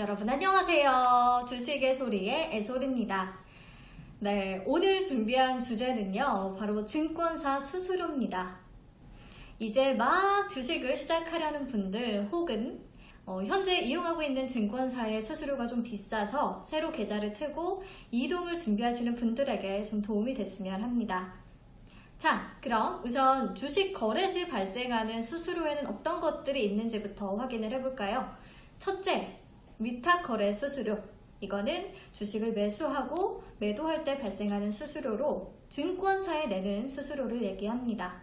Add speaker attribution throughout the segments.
Speaker 1: 여러분 안녕하세요. 주식의 소리의 애소리입니다. 네, 오늘 준비한 주제는요, 바로 증권사 수수료입니다. 이제 막 주식을 시작하려는 분들 혹은 어, 현재 이용하고 있는 증권사의 수수료가 좀 비싸서 새로 계좌를 트고 이동을 준비하시는 분들에게 좀 도움이 됐으면 합니다. 자, 그럼 우선 주식 거래 시 발생하는 수수료에는 어떤 것들이 있는지부터 확인을 해볼까요? 첫째, 위탁 거래 수수료. 이거는 주식을 매수하고 매도할 때 발생하는 수수료로 증권사에 내는 수수료를 얘기합니다.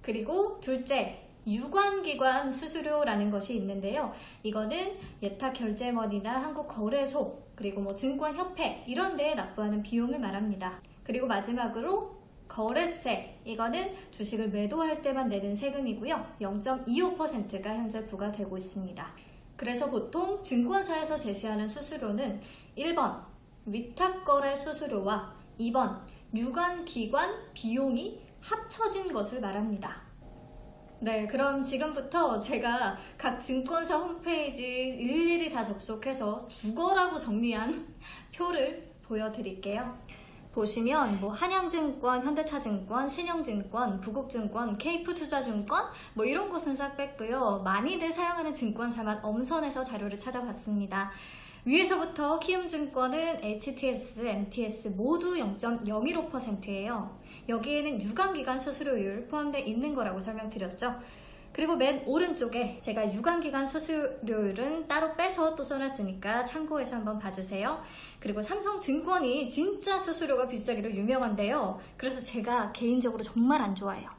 Speaker 1: 그리고 둘째, 유관기관 수수료라는 것이 있는데요. 이거는 예탁결제원이나 한국거래소, 그리고 뭐 증권협회 이런 데에 납부하는 비용을 말합니다. 그리고 마지막으로 거래세, 이거는 주식을 매도할 때만 내는 세금이고요. 0.25%가 현재 부과되고 있습니다. 그래서 보통 증권사에서 제시하는 수수료는 1번 위탁거래 수수료와 2번 유관기관 비용이 합쳐진 것을 말합니다. 네, 그럼 지금부터 제가 각 증권사 홈페이지 일일이 다 접속해서 주거라고 정리한 표를 보여드릴게요. 보시면 뭐 한양증권, 현대차증권, 신영증권, 부국증권, 케이프투자증권 뭐 이런 곳은 싹 뺐고요. 많이들 사용하는 증권사만 엄선해서 자료를 찾아봤습니다. 위에서부터 키움증권은 HTS, MTS 모두 0.015%예요. 여기에는 유관기관 수수료율 포함되어 있는 거라고 설명드렸죠. 그리고 맨 오른쪽에 제가 유관기관 수수료율은 따로 빼서 또 써놨으니까 참고해서 한번 봐주세요. 그리고 삼성증권이 진짜 수수료가 비싸기로 유명한데요. 그래서 제가 개인적으로 정말 안 좋아해요.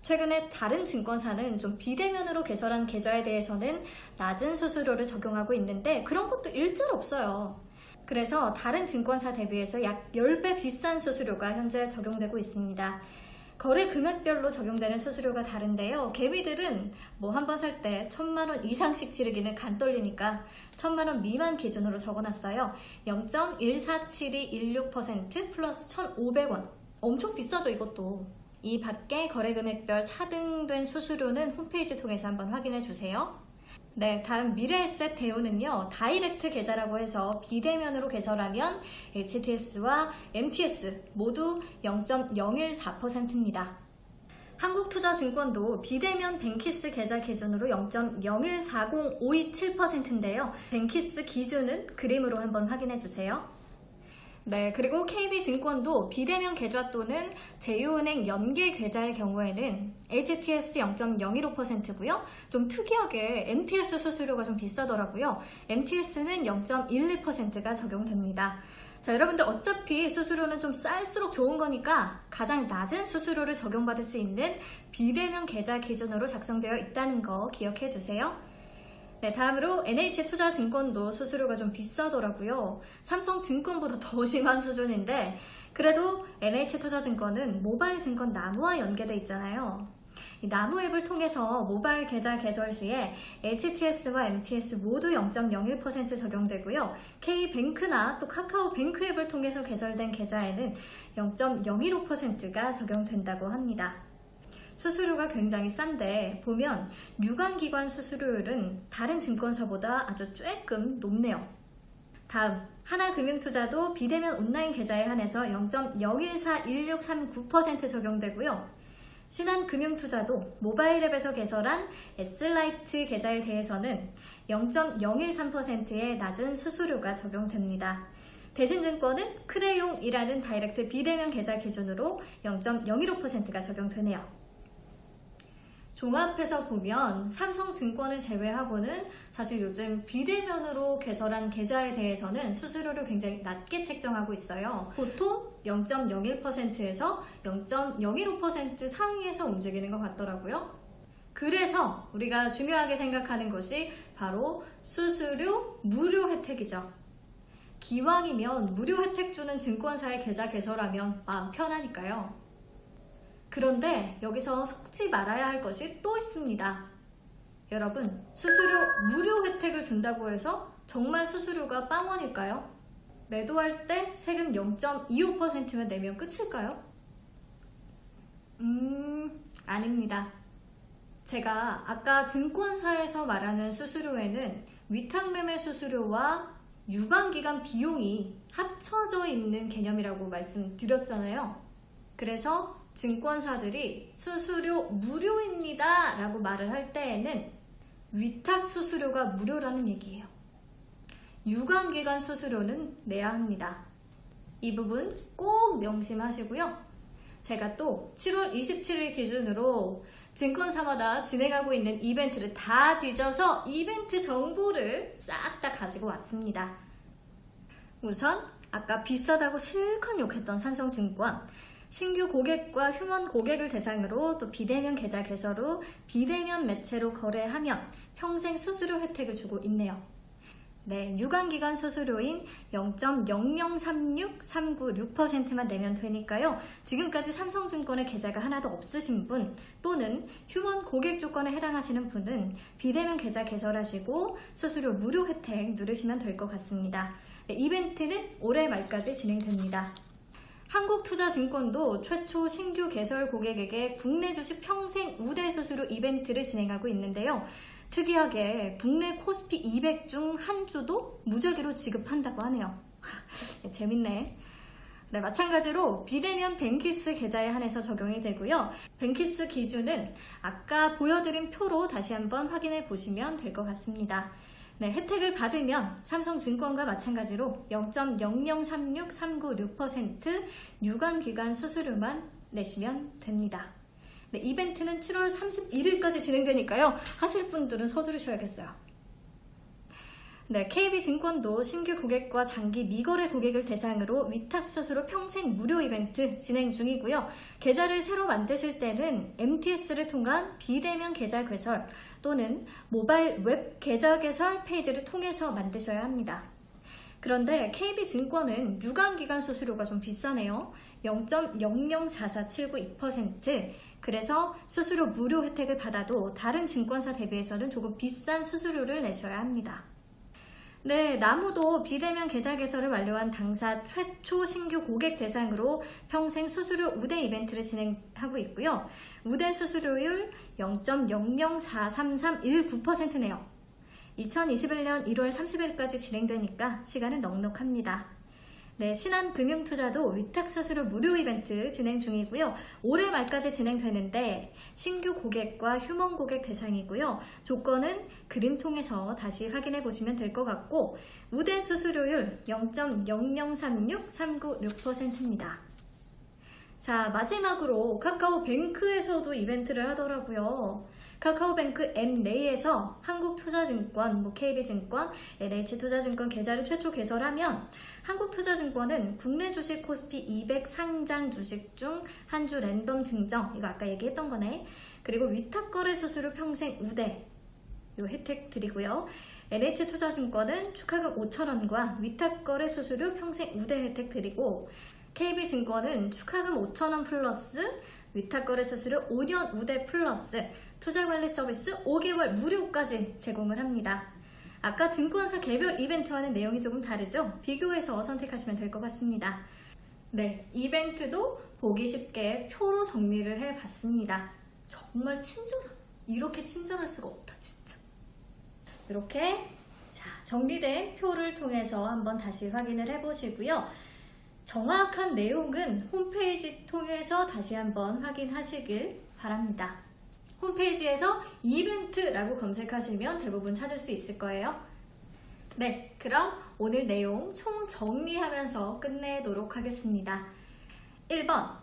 Speaker 1: 최근에 다른 증권사는 좀 비대면으로 개설한 계좌에 대해서는 낮은 수수료를 적용하고 있는데 그런 것도 일절 없어요. 그래서 다른 증권사 대비해서 약 10배 비싼 수수료가 현재 적용되고 있습니다. 거래 금액별로 적용되는 수수료가 다른데요. 개미들은 뭐 한 번 살 때 천만 원 이상씩 지르기는 간 떨리니까 천만 원 미만 기준으로 적어놨어요. 0.14716% 플러스 1,500원. 엄청 비싸죠, 이것도. 이 밖에 거래 금액별 차등된 수수료는 홈페이지 통해서 한번 확인해 주세요. 네, 다음 미래에셋 대우는요, 다이렉트 계좌라고 해서 비대면으로 개설하면 HTS와 MTS 모두 0.014%입니다. 한국투자증권도 비대면 뱅키스 계좌 기준으로 0.0140527%인데요. 뱅키스 기준은 그림으로 한번 확인해 주세요. 네, 그리고 KB증권도 비대면 계좌 또는 제휴은행 연계 계좌의 경우에는 HTS 0.015%고요. 좀 특이하게 MTS 수수료가 좀 비싸더라고요. MTS는 0.12%가 적용됩니다. 자, 여러분들 어차피 수수료는 좀 쌀수록 좋은 거니까 가장 낮은 수수료를 적용받을 수 있는 비대면 계좌 기준으로 작성되어 있다는 거 기억해 주세요. 네, 다음으로 NH투자증권도 수수료가 좀 비싸더라고요. 삼성증권보다 더 심한 수준인데 그래도 NH투자증권은 모바일 증권 나무와 연계돼 있잖아요. 이 나무 앱을 통해서 모바일 계좌 개설 시에 HTS와 MTS 모두 0.01% 적용되고요. K뱅크나 또 카카오뱅크 앱을 통해서 개설된 계좌에는 0.015%가 적용된다고 합니다. 수수료가 굉장히 싼데 보면 유관기관 수수료율은 다른 증권사보다 아주 조금 높네요. 다음 하나금융투자도 비대면 온라인 계좌에 한해서 0.014163.9% 적용되고요. 신한금융투자도 모바일 앱에서 개설한 S라이트 계좌에 대해서는 0.013%의 낮은 수수료가 적용됩니다. 대신증권은 크레용이라는 다이렉트 비대면 계좌 기준으로 0.015%가 적용되네요. 종합해서 보면 삼성증권을 제외하고는 사실 요즘 비대면으로 개설한 계좌에 대해서는 수수료를 굉장히 낮게 책정하고 있어요. 보통 0.01%에서 0.015% 사이에서 움직이는 것 같더라고요. 그래서 우리가 중요하게 생각하는 것이 바로 수수료 무료 혜택이죠. 기왕이면 무료 혜택 주는 증권사의 계좌 개설하면 마음 편하니까요. 그런데 여기서 속지 말아야 할 것이 또 있습니다. 여러분, 수수료 무료 혜택을 준다고 해서 정말 수수료가 빵원일까요? 매도할 때 세금 0.25%만 내면 끝일까요? 음, 아닙니다. 제가 아까 증권사에서 말하는 수수료에는 위탁매매 수수료와 유관기간 비용이 합쳐져 있는 개념이라고 말씀드렸잖아요. 그래서 증권사들이 수수료 무료입니다 라고 말을 할 때에는 위탁 수수료가 무료라는 얘기예요. 유관기간 수수료는 내야 합니다. 이 부분 꼭 명심하시고요. 제가 또 7월 27일 기준으로 증권사마다 진행하고 있는 이벤트를 다 뒤져서 이벤트 정보를 싹 다 가지고 왔습니다. 우선 아까 비싸다고 실컷 욕했던 삼성증권 신규 고객과 휴먼 고객을 대상으로 또 비대면 계좌 개설 후 비대면 매체로 거래하면 평생 수수료 혜택을 주고 있네요. 네, 유관기간 수수료인 0.0036396%만 내면 되니까요. 지금까지 삼성증권의 계좌가 하나도 없으신 분 또는 휴먼 고객 조건에 해당하시는 분은 비대면 계좌 개설하시고 수수료 무료 혜택 누르시면 될 것 같습니다. 네, 이벤트는 올해 말까지 진행됩니다. 한국투자증권도 최초 신규 개설 고객에게 국내 주식 평생 우대 수수료 이벤트를 진행하고 있는데요. 특이하게 국내 코스피 200 중 한 주도 무작위로 지급한다고 하네요. 재밌네. 네, 마찬가지로 비대면 뱅키스 계좌에 한해서 적용이 되고요. 뱅키스 기준은 아까 보여드린 표로 다시 한번 확인해 보시면 될 것 같습니다. 네, 혜택을 받으면 삼성증권과 마찬가지로 0.0036396% 유관기간 수수료만 내시면 됩니다. 네, 이벤트는 7월 31일까지 진행되니까요. 하실 분들은 서두르셔야겠어요. 네, KB증권도 신규 고객과 장기 미거래 고객을 대상으로 위탁 수수료 평생 무료 이벤트 진행 중이고요. 계좌를 새로 만드실 때는 MTS를 통한 비대면 계좌 개설 또는 모바일 웹 계좌 개설 페이지를 통해서 만드셔야 합니다. 그런데 KB증권은 유관기간 수수료가 좀 비싸네요. 0.0044792% 그래서 수수료 무료 혜택을 받아도 다른 증권사 대비해서는 조금 비싼 수수료를 내셔야 합니다. 네, 나무도 비대면 계좌 개설을 완료한 당사 최초 신규 고객 대상으로 평생 수수료 우대 이벤트를 진행하고 있고요. 우대 수수료율 0.0043319%네요. 2021년 1월 30일까지 진행되니까 시간은 넉넉합니다. 네, 신한금융투자도 위탁 수수료 무료 이벤트 진행 중이고요. 올해 말까지 진행되는데 신규 고객과 휴먼 고객 대상이고요. 조건은 그림 통해서 다시 확인해 보시면 될 것 같고 우대 수수료율 0.0036396%입니다. 자, 마지막으로 카카오 뱅크에서도 이벤트를 하더라고요. 카카오뱅크 앱 내에서 한국투자증권, 뭐 KB증권, LH투자증권 계좌를 최초 개설하면 한국투자증권은 국내 주식 코스피 200 상장 주식 중 한 주 랜덤 증정, 이거 아까 얘기했던 거네. 그리고 위탁거래 수수료 평생 우대, 요 혜택 드리고요. NH투자증권은 축하금 5천원과 위탁거래 수수료 평생 우대 혜택 드리고 KB증권은 축하금 5천원 플러스 위탁거래 수수료 5년 우대 플러스 투자관리 서비스 5개월 무료까지 제공을 합니다. 아까 증권사 개별 이벤트와는 내용이 조금 다르죠? 비교해서 선택하시면 될 것 같습니다. 네, 이벤트도 보기 쉽게 표로 정리를 해봤습니다. 정말 친절한, 이렇게 친절할 수가 없다, 진짜. 이렇게 자, 정리된 표를 통해서 한번 다시 확인을 해보시고요. 정확한 내용은 홈페이지 통해서 다시 한번 확인하시길 바랍니다. 홈페이지에서 이벤트라고 검색하시면 대부분 찾을 수 있을 거예요. 네, 그럼 오늘 내용 총 정리하면서 끝내도록 하겠습니다. 1번,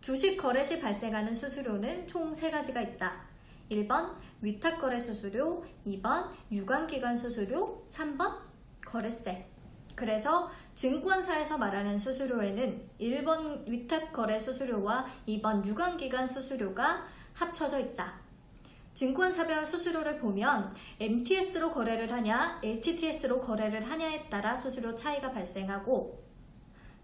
Speaker 1: 주식 거래 시 발생하는 수수료는 총 3가지가 있다. 1번, 위탁거래 수수료, 2번, 유관기간 수수료, 3번, 거래세. 그래서 증권사에서 말하는 수수료에는 1번 위탁거래 수수료와 2번 유관기간 수수료가 합쳐져 있다. 증권사별 수수료를 보면 MTS로 거래를 하냐, HTS로 거래를 하냐에 따라 수수료 차이가 발생하고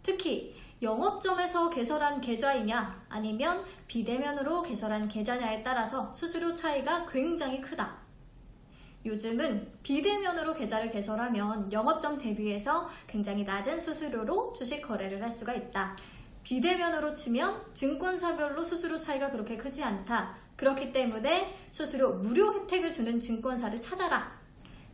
Speaker 1: 특히 영업점에서 개설한 계좌이냐 아니면 비대면으로 개설한 계좌냐에 따라서 수수료 차이가 굉장히 크다. 요즘은 비대면으로 계좌를 개설하면 영업점 대비해서 굉장히 낮은 수수료로 주식 거래를 할 수가 있다. 비대면으로 치면 증권사별로 수수료 차이가 그렇게 크지 않다. 그렇기 때문에 수수료 무료 혜택을 주는 증권사를 찾아라.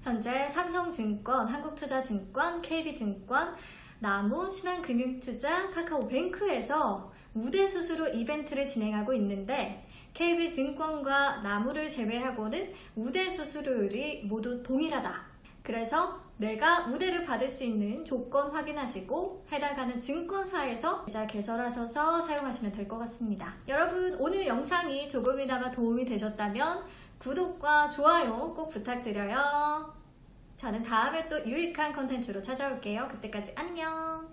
Speaker 1: 현재 삼성증권, 한국투자증권, KB증권, 나무, 신한금융투자, 카카오뱅크에서 우대 수수료 이벤트를 진행하고 있는데 KB증권과 나무를 제외하고는 우대 수수료율이 모두 동일하다. 그래서 내가 우대를 받을 수 있는 조건 확인하시고 해당하는 증권사에서 계좌 개설하셔서 사용하시면 될 것 같습니다. 여러분 오늘 영상이 조금이나마 도움이 되셨다면 구독과 좋아요 꼭 부탁드려요. 저는 다음에 또 유익한 컨텐츠로 찾아올게요. 그때까지 안녕!